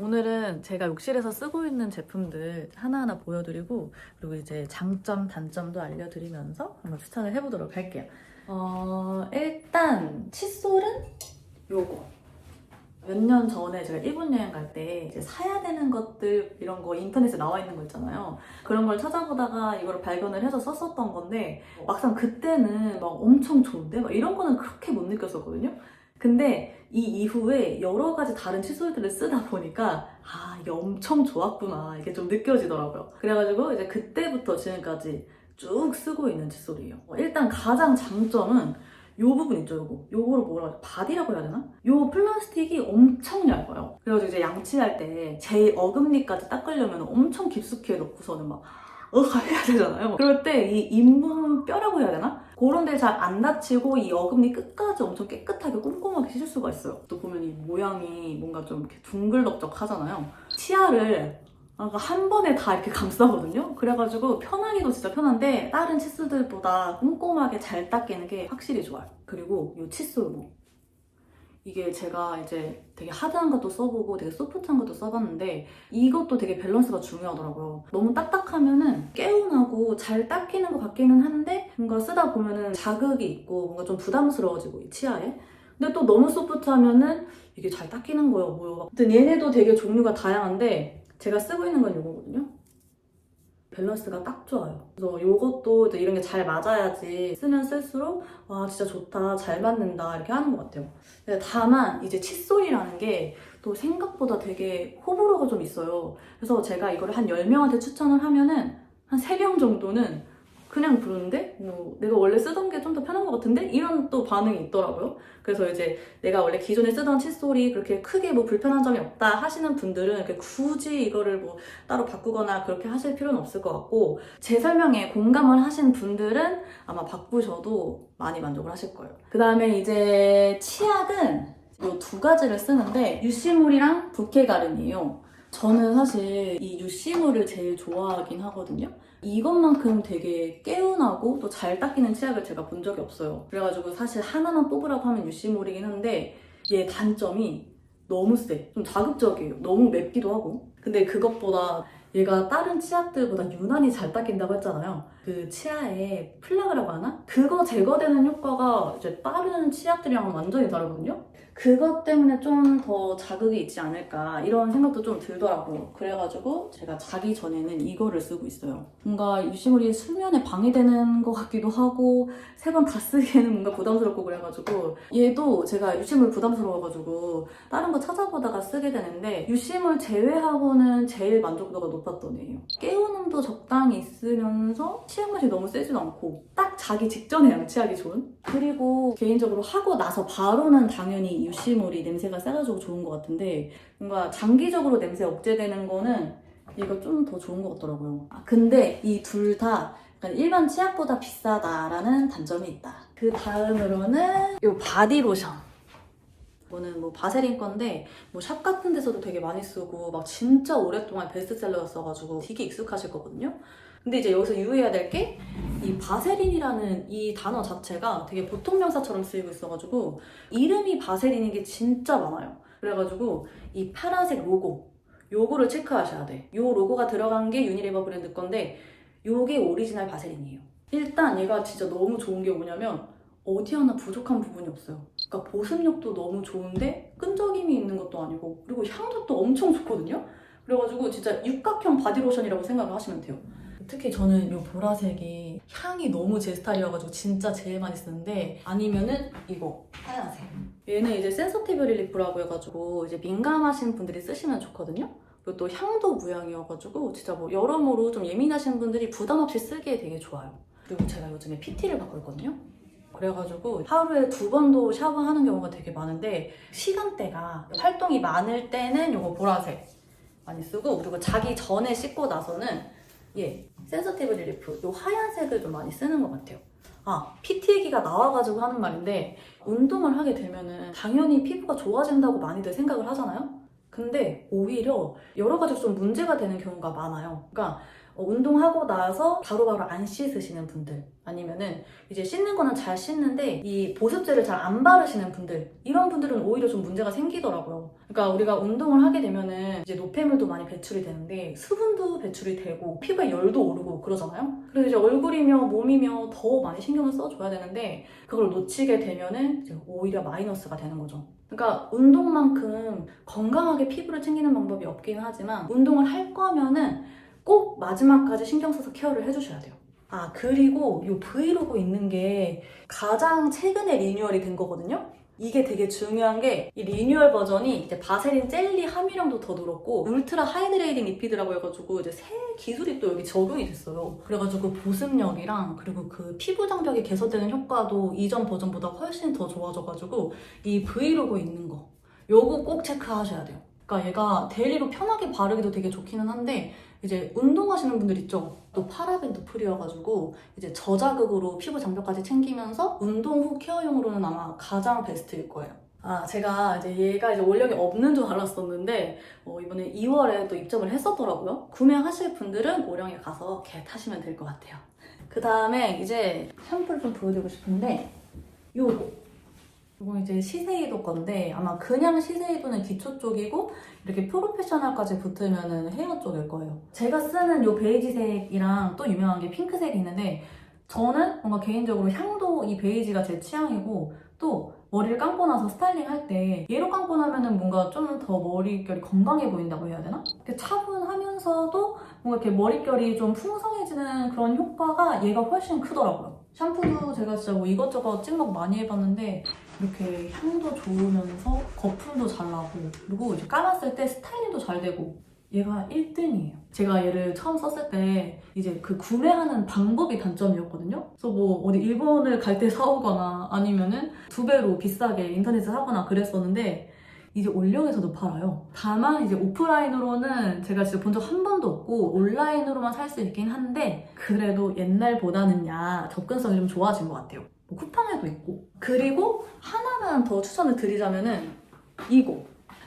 오늘은 제가 욕실에서 쓰고 있는 제품들 하나하나 보여드리고 그리고 이제 장점, 단점도 알려드리면서 한번 추천을 해보도록 할게요. 어, 일단 칫솔은 요거. 몇 년 전에 제가 일본 여행 갈 때 이제 사야 되는 것들 이런 거 인터넷에 나와 있는 거 있잖아요. 그런 걸 찾아보다가 이걸 발견을 해서 썼었던 건데 막상 그때는 막 엄청 좋은데 막 이런 거는 그렇게 못 느꼈었거든요. 근데 이 이후에 여러 가지 다른 칫솔들을 쓰다 보니까 아 이게 엄청 좋았구나 이게 좀 느껴지더라고요. 그래가지고 이제 그때부터 지금까지 쭉 쓰고 있는 칫솔이에요. 어, 일단 가장 장점은 요 부분 있죠, 요거. 요거를 뭐라 하죠? 바디라고 해야 되나? 요 플라스틱이 엄청 얇아요. 그래가지고 이제 양치할 때 제 어금니까지 닦으려면 엄청 깊숙이 넣고서는 막, 어, 해야 되잖아요. 그럴 때 이 잇몸 뼈라고 해야 되나? 그런 데 잘 안 다치고 이 어금니 끝까지 엄청 깨끗하게 꼼꼼하게 씻을 수가 있어요. 또 보면 이 모양이 뭔가 좀 이렇게 둥글덕적 하잖아요. 치아를 한 번에 다 이렇게 감싸거든요. 그래가지고 편하기도 진짜 편한데 다른 칫솔들보다 꼼꼼하게 잘 닦이는 게 확실히 좋아요. 그리고 이 칫솔모 이게 제가 이제 되게 하드한 것도 써보고 되게 소프트한 것도 써봤는데 이것도 되게 밸런스가 중요하더라고요. 너무 딱딱하면은 개운하고 잘 닦이는 것 같기는 한데 뭔가 쓰다 보면은 자극이 있고 뭔가 좀 부담스러워지고 이 치아에. 근데 또 너무 소프트하면은 이게 잘 닦이는 거예요 뭐요. 아무튼 얘네도 되게 종류가 다양한데 제가 쓰고 있는 건 이거거든요 밸런스가 딱 좋아요. 그래서 이것도 이제 이런 게 잘 맞아야지 쓰면 쓸수록 와 진짜 좋다 잘 맞는다 이렇게 하는 것 같아요. 다만 이제 칫솔이라는 게 또 생각보다 되게 호불호가 좀 있어요. 그래서 제가 이거를 한 10명한테 추천을 하면은 한 3명 정도는 그냥 부르는데 뭐 내가 원래 쓰던 게 좀 더 편한 것 같은데 이런 또 반응이 있더라고요. 그래서 이제 내가 원래 기존에 쓰던 칫솔이 그렇게 크게 뭐 불편한 점이 없다 하시는 분들은 굳이 이거를 뭐 따로 바꾸거나 그렇게 하실 필요는 없을 것 같고 제 설명에 공감을 하신 분들은 아마 바꾸셔도 많이 만족을 하실 거예요. 그 다음에 이제 치약은 이 두 가지를 쓰는데 유시물이랑 부케가른이에요. 저는 사실 이 유시물을 제일 좋아하긴 하거든요. 이것만큼 되게 개운하고 또 잘 닦이는 치약을 제가 본 적이 없어요. 그래가지고 사실 하나만 뽑으라고 하면 유시물이긴 한데 얘 단점이 너무 세. 좀 자극적이에요. 너무 맵기도 하고. 근데 그것보다 얘가 다른 치약들보다 유난히 잘 닦인다고 했잖아요. 그 치아에 플라그라고 하나? 그거 제거되는 효과가 이제 다른 치약들이랑은 완전히 다르거든요. 그것 때문에 좀 더 자극이 있지 않을까 이런 생각도 좀 들더라고요. 그래가지고 제가 자기 전에는 이거를 쓰고 있어요. 뭔가 유시물이 수면에 방해되는 것 같기도 하고 세 번 다 쓰기에는 뭔가 부담스럽고 그래가지고 얘도 제가 유시물 부담스러워가지고 다른 거 찾아보다가 쓰게 되는데 유시물 제외하고는 제일 만족도가 높 았던 애예요. 깨우는도 적당히 있으면서 치약 맛이 너무 세지도 않고 딱 자기 직전에 양치하기 좋은? 그리고 개인적으로 하고 나서 바로는 당연히 유시물이 냄새가 세가지고 좋은 것 같은데 뭔가 장기적으로 냄새 억제되는 거는 얘가 좀 더 좋은 것 같더라고요. 아, 근데 이 둘 다 일반 치약보다 비싸다라는 단점이 있다. 그 다음으로는 이 바디로션. 이거는 뭐 바세린 건데 뭐 샵 같은 데서도 되게 많이 쓰고 막 진짜 오랫동안 베스트셀러였어가지고 되게 익숙하실 거거든요. 근데 이제 여기서 유의해야 될 게 이 바세린이라는 이 단어 자체가 되게 보통 명사처럼 쓰이고 있어가지고 이름이 바세린인 게 진짜 많아요. 그래가지고 이 파란색 로고 요거를 체크하셔야 돼. 요 로고가 들어간 게 유니레버 브랜드 건데 요게 오리지널 바세린이에요. 일단 얘가 진짜 너무 좋은 게 뭐냐면 어디 하나 부족한 부분이 없어요. 그러니까 보습력도 너무 좋은데 끈적임이 있는 것도 아니고 그리고 향도 또 엄청 좋거든요. 그래가지고 진짜 육각형 바디로션이라고 생각을 하시면 돼요. 특히 저는 이 보라색이 향이 너무 제 스타일이어가지고 진짜 제일 많이 쓰는데 아니면은 이거 하얀색. 얘는 이제 센서티브 릴리프라고 해가지고 이제 민감하신 분들이 쓰시면 좋거든요. 그리고 또 향도 무향이어가지고 진짜 뭐 여러모로 좀 예민하신 분들이 부담 없이 쓰기에 되게 좋아요. 그리고 제가 요즘에 PT를 받고 있거든요. 그래가지고 하루에 두 번도 샤워하는 경우가 되게 많은데 시간대가 활동이 많을 때는 이거 보라색 많이 쓰고 그리고 자기 전에 씻고 나서는 예 센서티브 릴리프 이 하얀색을 좀 많이 쓰는 것 같아요. 아 PT 얘기가 나와가지고 하는 말인데 운동을 하게 되면은 당연히 피부가 좋아진다고 많이들 생각을 하잖아요. 근데 오히려 여러 가지 좀 문제가 되는 경우가 많아요. 그러니까 어, 운동하고 나서 바로 바로 안 씻으시는 분들 아니면은 이제 씻는 거는 잘 씻는데 이 보습제를 잘 안 바르시는 분들 이런 분들은 오히려 좀 문제가 생기더라고요. 그러니까 우리가 운동을 하게 되면은 이제 노폐물도 많이 배출이 되는데 수분도 배출이 되고 피부에 열도 오르고 그러잖아요. 그래서 이제 얼굴이며 몸이며 더 많이 신경을 써줘야 되는데 그걸 놓치게 되면은 오히려 마이너스가 되는 거죠. 그러니까 운동만큼 건강하게 피부를 챙기는 방법이 없긴 하지만 운동을 할 거면은 꼭 마지막까지 신경 써서 케어를 해주셔야 돼요. 아 그리고 이 브이로그 있는 게 가장 최근에 리뉴얼이 된 거거든요. 이게 되게 중요한 게 이 리뉴얼 버전이 이제 바세린 젤리 함유량도 더 늘었고 울트라 하이드레이딩 리피드라고 해가지고 이제 새 기술이 또 여기 적용이 됐어요. 그래가지고 보습력이랑 그리고 그 피부 장벽이 개선되는 효과도 이전 버전보다 훨씬 더 좋아져가지고 이 브이로그 있는 거 요거 꼭 체크하셔야 돼요. 그러니까 얘가 데일리로 편하게 바르기도 되게 좋기는 한데 이제 운동하시는 분들 있죠. 또 파라벤도 프리여가지고 이제 저자극으로 피부 장벽까지 챙기면서 운동 후 케어용으로는 아마 가장 베스트일 거예요. 아 제가 이제 얘가 이제 원력이 없는 줄 알았었는데 어, 이번에 2월에 또 입점을 했었더라고요. 구매하실 분들은 오령에 가서 걔 타시면 될 것 같아요. 그 다음에 이제 샴푸를 좀 보여드리고 싶은데 요거 이제 시세이도 건데 아마 그냥 시세이도는 기초 쪽이고 이렇게 프로페셔널까지 붙으면은 헤어 쪽일 거예요. 제가 쓰는 이 베이지색이랑 또 유명한 게 핑크색이 있는데 저는 뭔가 개인적으로 향도 이 베이지가 제 취향이고 또 머리를 감고 나서 스타일링 할 때 얘로 감고 나면은 뭔가 좀 더 머릿결이 건강해 보인다고 해야 되나? 차분하면서도 뭔가 이렇게 머릿결이 좀 풍성해지는 그런 효과가 얘가 훨씬 크더라고요. 샴푸도 제가 진짜 뭐 이것저것 찍먹 많이 해봤는데 이렇게 향도 좋으면서 거품도 잘 나고 그리고 이제 감았을 때 스타일링도 잘 되고 얘가 1등이에요. 제가 얘를 처음 썼을 때 이제 그 구매하는 방법이 단점이었거든요. 그래서 뭐 어디 일본을 갈 때 사오거나 아니면은 두 배로 비싸게 인터넷에 사거나 그랬었는데 이제 올영에서도 팔아요. 다만 이제 오프라인으로는 제가 진짜 본 적 한 번도 없고 온라인으로만 살 수 있긴 한데 그래도 옛날보다는 야 접근성이 좀 좋아진 것 같아요. 뭐 쿠팡에도 있고 그리고 하나만 더 추천을 드리자면은 이거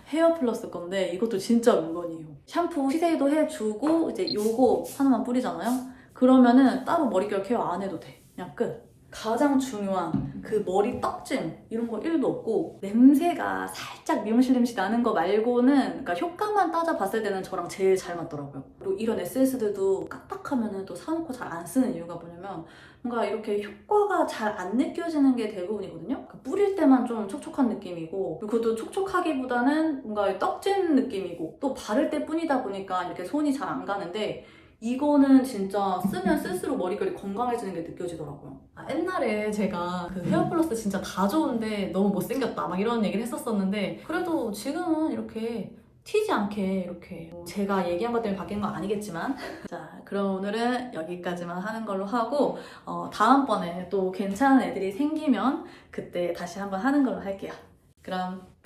헤어 플러스 건데 이것도 진짜 물건이에요. 샴푸 시세도 해주고 이제 요거 하나만 뿌리잖아요. 그러면은 따로 머릿결 케어 안 해도 돼. 그냥 끝. 가장 중요한 그 머리 떡짐 이런 거 1도 없고 냄새가 살짝 미용실 냄새 나는 거 말고는 그러니까 효과만 따져봤을 때는 저랑 제일 잘 맞더라고요. 그리고 이런 에센스들도 깍딱하면은 또 사놓고 잘 안 쓰는 이유가 뭐냐면 뭔가 이렇게 효과가 잘 안 느껴지는 게 대부분이거든요. 그러니까 뿌릴 때만 좀 촉촉한 느낌이고 그것도 촉촉하기보다는 뭔가 떡진 느낌이고 또 바를 때뿐이다 보니까 이렇게 손이 잘 안 가는데 이거는 진짜 쓰면 쓸수록 머릿결이 건강해지는 게 느껴지더라고요. 아, 옛날에 제가 그 헤어플러스 진짜 다 좋은데 너무 못생겼다 막 이런 얘기를 했었었는데 그래도 지금은 이렇게 튀지 않게 이렇게 제가 얘기한 것 때문에 바뀐 건 아니겠지만 자 그럼 오늘은 여기까지만 하는 걸로 하고 어, 다음번에 또 괜찮은 애들이 생기면 그때 다시 한번 하는 걸로 할게요. 그럼 뿅